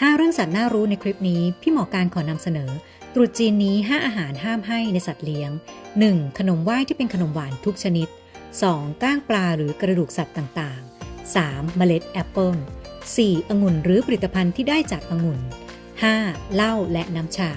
5 เรื่องสัตว์น่ารู้ในคลิปนี้ พี่หมอการขอนำเสนอ ตรุษจีนนี้ 5 อาหารห้ามให้ในสัตว์เลี้ยง 1. ขนมไหว้ที่เป็นขนมหวานทุกชนิด 2. ก้างปลาหรือกระดูกสัตว์ต่างๆ 3. เมล็ดแอปเปิล 4. องุ่นหรือผลิตภัณฑ์ที่ได้จากองุ่น 5. เหล้าและน้ำชา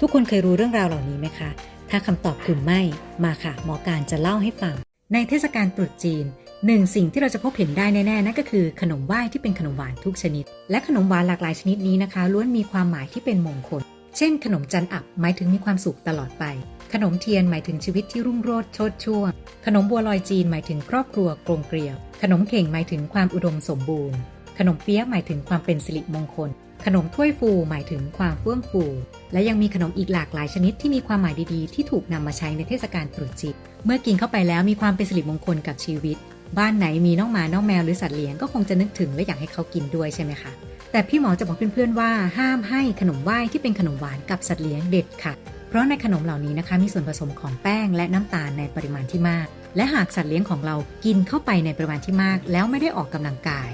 ทุกคนเคยรู้เรื่องราวเหล่านี้ไหมคะ ถ้าคำตอบคือไม่ มาค่ะ หมอการจะเล่าให้ฟัง ในเทศกาลตรุษจีน หนึ่งสิ่งที่เราจะพบเห็นได้แน่ๆนั่นก็คือขนมไหว้ที่เป็นขนมหวานทุกชนิด และขนมหวานหลากหลายชนิดนี้นะคะล้วนมีความหมายที่เป็นมงคล เช่น ขนมจันอับหมายถึงมีความสุขตลอดไป ขนมเทียนหมายถึงชีวิตที่รุ่งโรจน์โชดช่วง ขนมบัวลอยจีนหมายถึงครอบครัวกลมเกลียว ขนมเข่งหมายถึงความอุดมสมบูรณ์ ขนมเปี๊ยะหมายถึงความเป็นสิริมงคล ขนมถ้วยฟูหมายถึงความเฟื่องฟู และยังมีขนมอีกหลากหลายชนิดที่มีความหมายดีๆ ที่ถูกนำมาใช้ในเทศกาลตรุษจีน เมื่อกินเข้าไปแล้วมีความเป็นสิริมงคลกับชีวิต บ้านไหนมีน้องหมา น้องแมวหรือสัตว์เลี้ยงก็คงจะนึกถึงและอยากให้เขากินด้วยใช่ไหมคะ แต่พี่หมอจะบอกเพื่อนๆว่าห้ามให้ขนมไหว้ที่เป็นขนมหวานกับสัตว์เลี้ยงเด็ดค่ะ เพราะในขนมเหล่านี้นะคะ มีส่วนผสมของแป้งและน้ำตาลในปริมาณที่มาก และหากสัตว์เลี้ยงของเรากินเข้าไปในปริมาณที่มาก แล้วไม่ได้ออกกำลังกาย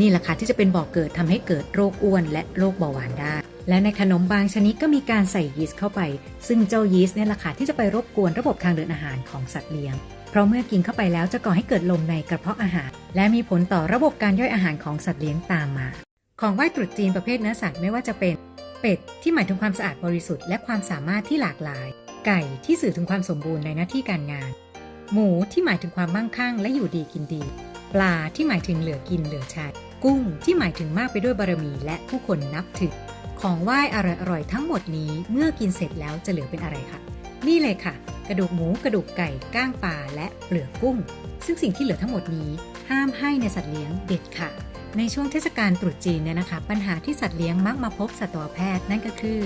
นี่แหละค่ะที่จะเป็นบ่อกเกิดทำให้เกิดโรคอ้วน และโรคเบาหวานได้ และในขนมบางชนิดก็มีการใส่ยีสต์เข้าไป ซึ่งเจ้ายีสต์เนี่ยแหละค่ะที่จะไปรบกวนระบบทางเดินอาหารของสัตว์เลี้ยง เพราะเมื่อกินเข้าไปแล้วจะก่อให้เกิดลมในกระเพาะอาหาร และมีผลต่อระบบการย่อยอาหารของสัตว์เลี้ยงตามมา ของไหว้ตรุษจีนประเภทเนื้อสัตว์ไม่ว่าจะเป็น เป็ดที่หมายถึงความสะอาดบริสุทธิ์และความสามารถที่หลากหลาย ไก่ที่สื่อถึงความสมบูรณ์ในหน้าที่การงาน หมูที่หมายถึงความมั่งคั่ง และอยู่ดีกินดี ปลาที่หมายถึงเหลือกินเหลือใช้กุ้งที่หมายถึงมากไปด้วยบารมีและผู้คนนับถือ ของไหว้อร่อยๆทั้งหมดนี้เมื่อกินเสร็จแล้วจะเหลือเป็นอะไรคะนี่เลยค่ะ กระดูกหมูกระดูกไก่ก้างปลาและเปลือกกุ้ง ซึ่งสิ่งที่เหลือทั้งหมดนี้ห้ามให้ในสัตว์เลี้ยงเด็ดค่ะในช่วงเทศกาลตรุษจีนเนี่ยนะคะ ปัญหาที่สัตว์เลี้ยงมักมาพบสัตวแพทย์นั่นก็คือ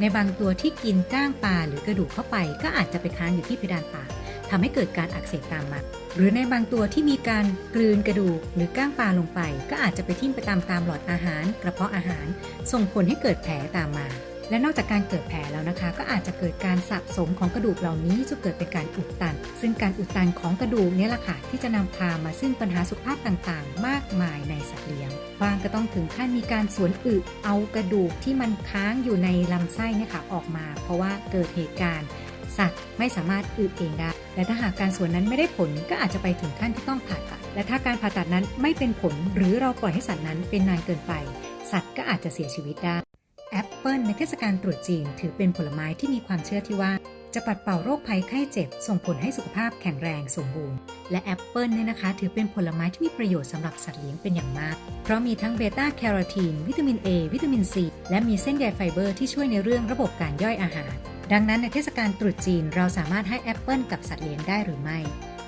ในบางตัวที่กินก้างปลาหรือกระดูกเข้าไป ก็อาจจะไปค้างอยู่ที่เพดานปาก ทำให้เกิดการอักเสบตามมาหรือในบางตัวที่มีการกลืนกระดูกหรือก้างปลาลงไป ก็อาจจะไปทิ่มไปตามตามหลอดอาหาร กระเพาะอาหาร ส่งผลให้เกิดแผลตามมา และนอกจากการเกิดแผลแล้วนะคะ ก็อาจจะเกิดการสะสมของกระดูกเหล่านี้จนเกิดเป็นการอุดตัน ซึ่งการอุดตันของกระดูกนี่แหละค่ะที่จะนำพามาซึ่งปัญหาสุขภาพต่างๆ มากมายในสัตว์เลี้ยงบางก็ต้องถึงขั้นมีการสวนอึเอากระดูกที่มันค้างอยู่ในลำไส้เนี่ยค่ะออกมา เพราะว่าเกิดเหตุการณ์ สัตว์ไม่สามารถอึเองได้ และถ้าหากการสวนนั้นไม่ได้ผลก็อาจจะไปถึงขั้นที่ต้องผ่าตัด และถ้าการผ่าตัดนั้นไม่เป็นผล หรือเราปล่อยให้สัตว์นั้นเป็นนานเกินไป สัตว์ก็อาจจะเสียชีวิตได้ แอปเปิลในเทศกาลตรุษจีนถือเป็นผลไม้ที่มีความเชื่อที่ว่า จะปัดเป่าโรคภัยไข้เจ็บ ส่งผลให้สุขภาพแข็งแรงสมบูรณ์ และแอปเปิลเนี่ยนะคะ ถือเป็นผลไม้ที่มีประโยชน์สำหรับสัตว์เลี้ยงเป็นอย่างมาก เพราะมีทั้งเบต้าแคโรทีน วิตามิน A วิตามิน C และมีเส้นใยไฟเบอร์ที่ช่วยในเรื่องระบบการย่อยอาหาร ดังนั้นในเทศกาลตรุษจีนเราสามารถให้แอปเปิลกับสัตว์เลี้ยงได้หรือไม่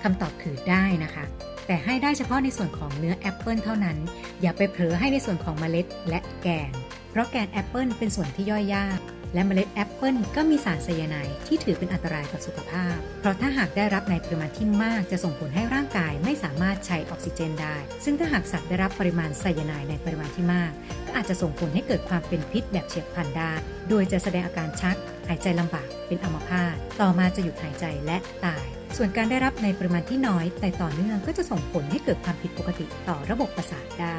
คำตอบคือได้นะคะ แต่ให้ได้เฉพาะในส่วนของเนื้อแอปเปิลเท่านั้น อย่าไปเผลอให้ในส่วนของเมล็ดและแกน เพราะแกนแอปเปิลเป็นส่วนที่ย่อยยาก และเมล็ดแอปเปิลก็มีสารไซยาไนด์ที่ถือเป็นอันตรายต่อสุขภาพ เพราะถ้าหากได้รับในปริมาณที่มากจะส่งผลให้ร่างกายไม่สามารถใช้ออกซิเจนได้ ซึ่งถ้าหากสัตว์ได้รับปริมาณไซยาไนด์ในปริมาณที่มาก ก็อาจจะส่งผลให้เกิดความเป็นพิษแบบเฉียบพลันได้ โดยจะแสดงอาการชักหายใจลำบากเป็นอัมพาตต่อมาจะหยุดหายใจและตาย ส่วนการได้รับในปริมาณที่น้อย แต่ต่อเนื่องก็จะส่งผลให้เกิดความผิดปกติต่อระบบประสาทได้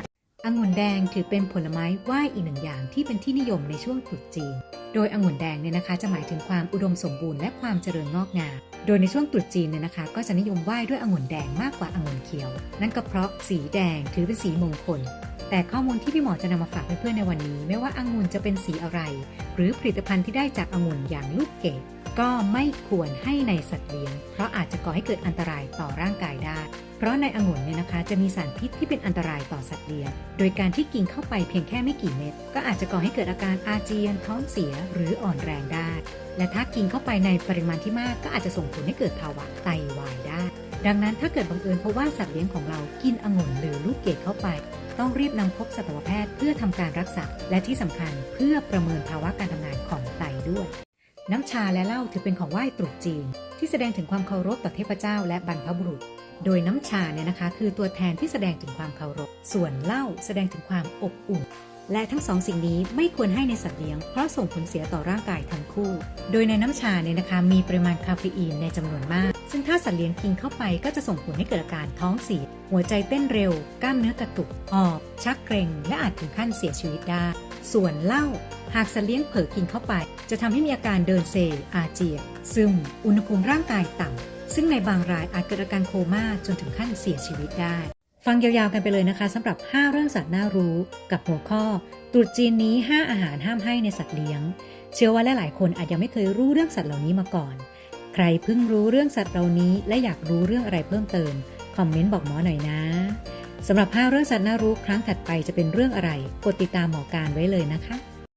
องุ่นแดงถือเป็นผลไม้ไหว้อีกหนึ่งอย่างที่เป็นที่นิยมในช่วงตรุษจีน โดยองุ่นแดงเนี่ยนะคะจะหมายถึงความอุดมสมบูรณ์และความเจริญงอกงาม โดยในช่วงตรุษจีนเนี่ยนะคะ ก็จะนิยมไหว้ด้วยองุ่นแดงมากกว่าองุ่นเขียว นั่นก็เพราะสีแดงถือเป็นสีมงคล แต่ข้อมูลที่พี่หมอจะนำมาฝากเพื่อนๆในวันนี้ ไม่ว่าองุ่นจะเป็นสีอะไร หรือผลิตภัณฑ์ที่ได้จากองุ่นอย่างลูกเกดก็ไม่ควรให้ในสัตว์เลี้ยง เพราะอาจจะก่อให้เกิดอันตรายต่อร่างกายได้ เพราะในองุ่นเนี่ยนะคะ จะมีสารพิษที่เป็นอันตรายต่อสัตว์เลี้ยง โดยการที่กินเข้าไปเพียงแค่ไม่กี่เม็ด ก็อาจจะก่อให้เกิดอาการอาเจียนท้องเสียหรืออ่อนแรงได้ และถ้ากินเข้าไปในปริมาณที่มากก็อาจจะส่งผลให้เกิดภาวะไตวายได้ ดังนั้นถ้าเกิดบังเอิญเพราะว่าสัตว์เลี้ยงของเรากินองุ่นหรือลูกเกดเข้าไป ต้องรีบนำพบสัตวแพทย์เพื่อทำการรักษา และที่สำคัญเพื่อประเมินภาวะการทำงานของไตด้วย น้ำชาและเหล้าถือเป็นของไหว้ตรุษจีน ที่แสดงถึงความเคารพต่อเทพเจ้าและบรรพบุรุษ โดยน้ำชาเนี่ยนะคะ คือตัวแทนที่แสดงถึงความเคารพ ส่วนเหล้าแสดงถึงความอบอุ่น และทั้งสองสิ่งนี้ไม่ควรให้ในสัตว์เลี้ยง เพราะส่งผลเสียต่อร่างกายทั้งคู่ โดยในน้ำชาเนี่ยนะคะมีปริมาณคาเฟอีนในจำนวนมาก ซึ่งถ้าสัตว์เลี้ยงกินเข้าไปก็จะส่งผลให้เกิดอาการท้องเสีย หัวใจเต้นเร็ว กล้ามเนื้อกระตุกหอบชักเกร็ง และอาจถึงขั้นเสียชีวิตได้ ส่วนเหล้าหากสัตว์เลี้ยงเผลอกินเข้าไป จะทำให้มีอาการเดินเซ อาเจียนซึม อุณหภูมิร่างกายต่ำซึ่งในบางรายอาจเกิดอาการโคม่าจนถึงขั้นเสียชีวิตได้ ฟังยาวๆกันไปเลยนะคะสำหรับ 5 เรื่องสัตว์น่ารู้กับหัวข้อ ตรุษจีนนี้ 5 อาหารห้ามให้ในสัตว์เลี้ยง เชื่อว่าหลายๆคนอาจยังไม่เคยรู้เรื่องสัตว์เหล่านี้มาก่อน ใครเพิ่งรู้เรื่องสัตว์เหล่านี้และอยากรู้เรื่องอะไรเพิ่มเติม คอมเมนต์บอกหมอหน่อยนะสำหรับ 5 เรื่องสัตว์น่ารู้ครั้งถัดไปจะเป็นเรื่องอะไร กดติดตามหมอการไว้เลยนะคะ